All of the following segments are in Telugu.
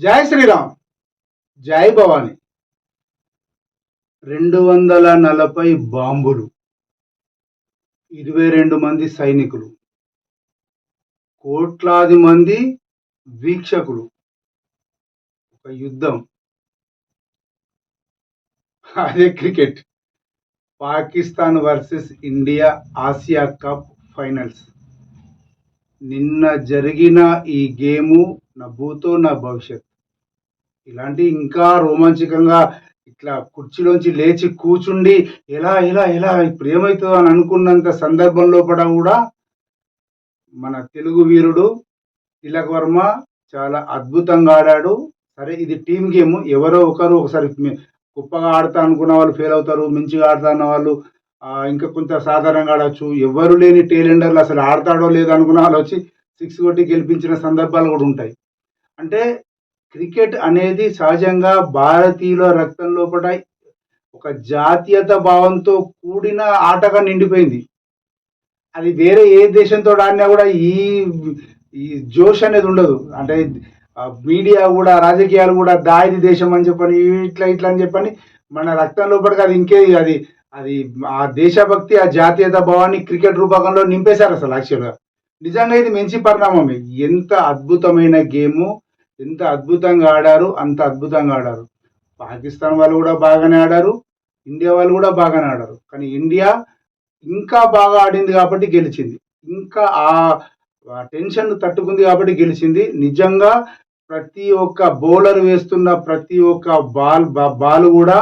జై శ్రీరామ్. జై భవాని. రెండు వందల నలభై బాంబులు. ఇరవై రెండు మంది సైనికులు. కోట్లాది మంది వీక్షకులు. ఒక యుద్ధం. అదే cricket. Pakistan versus India Asia cup finals. నిన్న జరిగిన ఈ గేము నా భూతో నా భవిష్యత్. ఇలాంటి ఇంకా రోమాంచకంగా ఇట్లా కుర్చీలోంచి లేచి కూర్చుండి ఎలా ఎలా ఎలా ఇప్పుడు ఏమవుతుందో అని అనుకున్నంత సందర్భంలో కూడా కూడా మన తెలుగు వీరుడు తిలక్ వర్మ చాలా అద్భుతంగా ఆడాడు. సరే ఇది టీం గేమ్. ఎవరో ఒకరు ఒకసారి గొప్పగా ఆడతా అనుకున్న వాళ్ళు ఫెయిల్ అవుతారు మంచిగా ఆడతా అన్న వాళ్ళు ఇంకా కొంత సాధారణంగా ఆడవచ్చు ఎవరు లేని టేలెండర్లు అసలు ఆడతాడో లేదో అనుకున్న వాళ్ళు వచ్చి సిక్స్ కొట్టి గెలిపించిన సందర్భాలు కూడా ఉంటాయి. అంటే క్రికెట్ అనేది సహజంగా భారతీయుల రక్తం లోపల ఒక జాతీయత భావంతో కూడిన ఆటగా నిండిపోయింది. అది వేరే ఏ దేశంతో ఆడినా కూడా ఈ ఈ జోష్ అనేది ఉండదు. అంటే మీడియా కూడా రాజకీయాలు కూడా దాయిది దేశం అని చెప్పని ఇట్లా ఇట్లా అని చెప్పని మన రక్తం లోపలికి అది ఇంకే అది అది ఆ దేశభక్తి ఆ జాతీయత భావాన్ని క్రికెట్ రూపకంలో నింపేశారు అసలు యాక్చువల్గా. నిజంగా ఇది మంచి పరిణామమే ఎంత అద్భుతమైన గేము ఎంత అద్భుతంగా ఆడారు అంత అద్భుతంగా ఆడారు. పాకిస్తాన్ వాళ్ళు కూడా బాగానే ఆడారు ఇండియా వాళ్ళు కూడా బాగానే ఆడారు. కానీ ఇండియా ఇంకా బాగా ఆడింది కాబట్టి గెలిచింది. ఇంకా ఆ టెన్షన్ తట్టుకుంది కాబట్టి గెలిచింది. నిజంగా ప్రతి ఒక్క బౌలర్ వేస్తున్న ప్రతి ఒక్క బాల్ బాల్ కూడా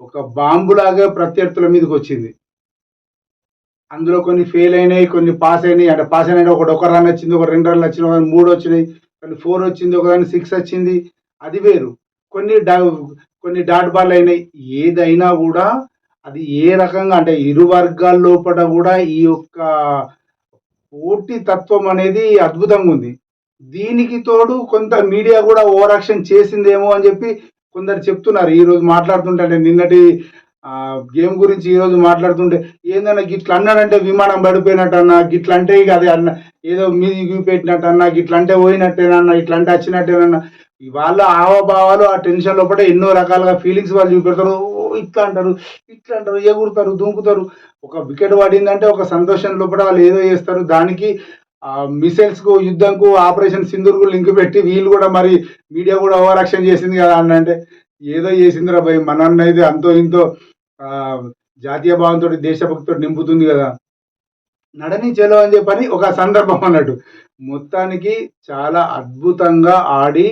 ఒక బాంబులాగా ప్రత్యర్థుల మీదకి వచ్చింది. అందులో కొన్ని ఫెయిల్ అయినాయి కొన్ని పాస్ అయినాయి. అంటే పాస్ అయినాయి ఒకటి ఒక రన్ వచ్చింది ఒక రెండు రన్లు వచ్చినాయి ఒక మూడు వచ్చినాయి కొన్ని ఫోర్ వచ్చింది ఒక దాని సిక్స్ వచ్చింది. అది వేరు. కొన్ని డా కొన్ని డాట్ బాల్ అయినాయి. ఏదైనా కూడా అది ఏ రకంగా అంటే ఇరు వర్గాల లోపల కూడా ఈ యొక్క పోటీ తత్వం అనేది అద్భుతంగా ఉంది. దీనికి తోడు కొంత మీడియా కూడా ఓవరాక్షన్ చేసిందేమో అని చెప్పి కొందరు చెప్తున్నారు ఈ రోజు మాట్లాడుతుంటే నిన్నటి గేమ్ గురించి ఈ రోజు మాట్లాడుతుంటే ఏందన్నా గిట్ల అన్నాడంటే విమానం పడిపోయినట్టు అన్న గిట్ల అంటే ఇక అది అన్న ఏదో మీది పెట్టినట్టు అన్న గిట్ల అంటే పోయినట్టేనన్న ఇట్లా అంటే వచ్చినట్టేనన్న వాళ్ళ హావభావాలు ఆ టెన్షన్ లోపల ఎన్నో రకాలుగా ఫీలింగ్స్ వాళ్ళు చూపెడతారు. ఓ ఇట్లా అంటారు ఇట్లా అంటారు ఎగురుతారు దుంకుతారు. ఒక వికెట్ పడిందంటే ఒక సంతోషం లోపల వాళ్ళు ఏదో చేస్తారు. దానికి మిసైల్స్కు యుద్ధంకు ఆపరేషన్ సింధూర్కు లింక్ పెట్టి వీళ్ళు కూడా మరి మీడియా కూడా ఓవర్ యాక్షన్ చేసింది కదా అన్న అంటే ఏదో చేసిందిరా భయ్ మన అన్న అయితే అంతో ఇంతో జాతీయ భావంతో దేశభక్తితో నింపుతుంది కదా. నడని చెలో అని చెప్పని ఒక సందర్భం అన్నట్టు. మొత్తానికి చాలా అద్భుతంగా ఆడి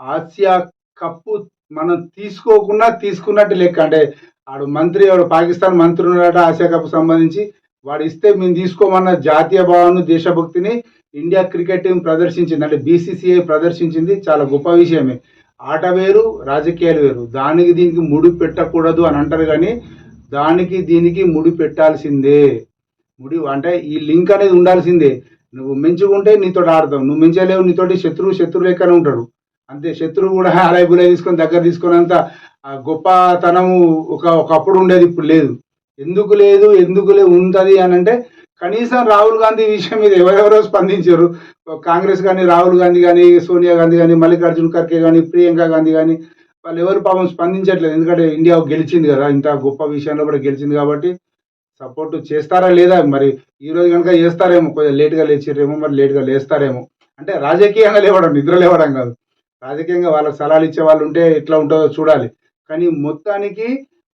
ఆసియా కప్పు మనం తీసుకోకుండా తీసుకున్నట్టు లెక్క. అంటే ఆడు మంత్రి ఆడు పాకిస్తాన్ మంత్రి ఉన్నాడట ఆసియా కప్ సంబంధించి. వాడు ఇస్తే మేము తీసుకోమన్న జాతీయ భావాన్ని దేశభక్తిని ఇండియా క్రికెట్ టీం ప్రదర్శించింది. అంటే బీసీసీఐ ప్రదర్శించింది. చాలా గొప్ప విషయమే. ఆట వేరు రాజకీయాలు వేరు. దానికి దీనికి ముడి పెట్టకూడదు అని అంటారు కానీ దానికి దీనికి ముడి పెట్టాల్సిందే. ముడి అంటే ఈ లింక్ అనేది ఉండాల్సిందే. నువ్వు మంచిగుంటే నీతో ఆడతావు. నువ్వు మంచిగా నీతోటి శత్రువు శత్రువు లెక్కనే ఉంటాడు. అంతే. శత్రువు కూడా అలై బులై తీసుకొని దగ్గర తీసుకున్నంత ఆ గొప్పతనము ఒక ఒకప్పుడు ఉండేది ఇప్పుడు లేదు. ఎందుకు లేదు ఎందుకు లేదు ఉంటుంది అని అంటే కనీసం రాహుల్ గాంధీ విషయం మీద ఎవరెవరో స్పందించారు. కాంగ్రెస్ కానీ రాహుల్ గాంధీ కానీ సోనియా గాంధీ కానీ మల్లికార్జున్ ఖర్గే కానీ ప్రియాంక గాంధీ కానీ వాళ్ళు ఎవరు పాపం స్పందించట్లేదు. ఎందుకంటే ఇండియా గెలిచింది కదా ఇంత గొప్ప విషయంలో కూడా గెలిచింది కాబట్టి సపోర్ట్ చేస్తారా లేదా? మరి ఈ రోజు కనుక చేస్తారేమో కొంచెం లేట్గా లేచిరేమో మరి లేట్గా లేస్తారేమో. అంటే రాజకీయంగా లేవడం నిద్ర లేవడం కాదు. రాజకీయంగా వాళ్ళకి సలహాలు ఇచ్చే వాళ్ళు ఉంటే ఎట్లా ఉంటుందో చూడాలి. కానీ మొత్తానికి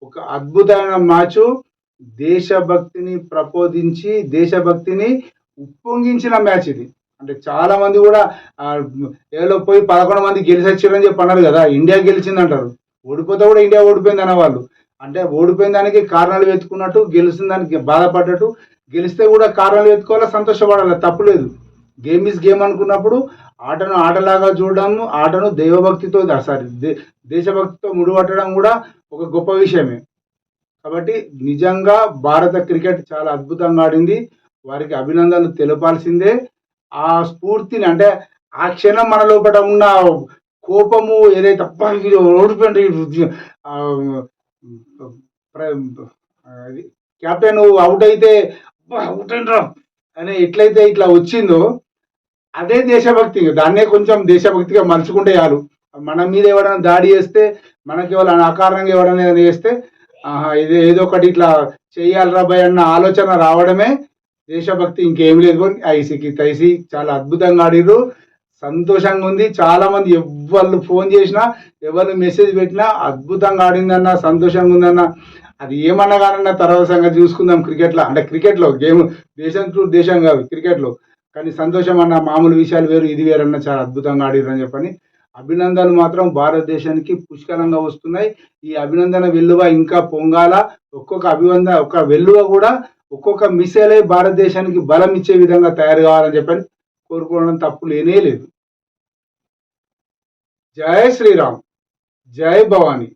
ఒక అద్భుతమైన మ్యాచ్ దేశభక్తిని ప్రబోధించి దేశభక్తిని ఉప్పొంగించిన మ్యాచ్ ఇది. అంటే చాలా మంది కూడా ఏలో పోయి పదకొండు మంది గెలిచి వచ్చారని చెప్పి అన్నారు కదా ఇండియా గెలిచింది అంటారు ఓడిపోతే కూడా ఇండియా ఓడిపోయింది అనేవాళ్ళు అంటే ఓడిపోయిన దానికి కారణాలు వెతుకున్నట్టు గెలిచిన దానికి బాధపడ్డట్టు గెలిస్తే కూడా కారణాలు వెతుకోవాలా సంతోషపడాలి? తప్పులేదు గేమ్ ఇస్ గేమ్ అనుకున్నప్పుడు ఆటను ఆటలాగా చూడడం ఆటను దైవభక్తితో సారీ దే- దేశభక్తితో ముడిపట్టడం కూడా ఒక గొప్ప విషయమే. కాబట్టి నిజంగా భారత క్రికెట్ చాలా అద్భుతంగా ఆడింది. వారికి అభినందనలు తెలపాల్సిందే. ఆ స్ఫూర్తిని అంటే ఆ క్షణం మన లోపల ఉన్న కోపము ఏదైతే అబ్బా ఓడిపోయింది కెప్టెన్ అవుట్ అయితే అవుట్ అంటారా అని ఎట్లయితే ఇట్లా వచ్చిందో అదే దేశభక్తి. దాన్నే కొంచెం దేశభక్తిగా మలుచుకుంటే చాలు. మన మీద ఎవరైనా దాడి చేస్తే మనకి ఎవరైనా అకారణంగా ఎవరైనా చేస్తే ఆహా ఇది ఏదో ఒకటి ఇట్లా చేయాలరా రాబాయ్ అన్న ఆలోచన రావడమే దేశభక్తి ఇంకేం లేదు ఐసీకి తైసి చాలా అద్భుతంగా ఆడిర్రు. సంతోషంగా ఉంది. చాలా మంది ఎవరు ఫోన్ చేసినా ఎవరు మెసేజ్ పెట్టినా అద్భుతంగా ఆడిందన్న సంతోషంగా ఉందన్న. అది ఏమన్నా కానన్న తర్వాత సంగతి చూసుకుందాం క్రికెట్లో. అంటే క్రికెట్లో గేమ్ దేశం టు దేశం కాదు క్రికెట్లో. కానీ సంతోషం అన్న మామూలు విషయాలు వేరు ఇది వేరన్న చాలా అద్భుతంగా ఆడిర్రు చెప్పని. అభినందనలు మాత్రం భారతదేశానికి పుష్కలంగా వస్తున్నాయి. ఈ అభినందన వెల్లువ ఇంకా పొంగాల? ఒక్కొక్క అభివందన ఒక్క వెల్లువ కూడా ఒక్కొక్క మిసైలే భారతదేశానికి బలం ఇచ్చే విధంగా తయారు కావాలని చెప్పని కోరుకోవడం తప్పు లేనే లేదు. జై శ్రీరామ్. జై భవానీ.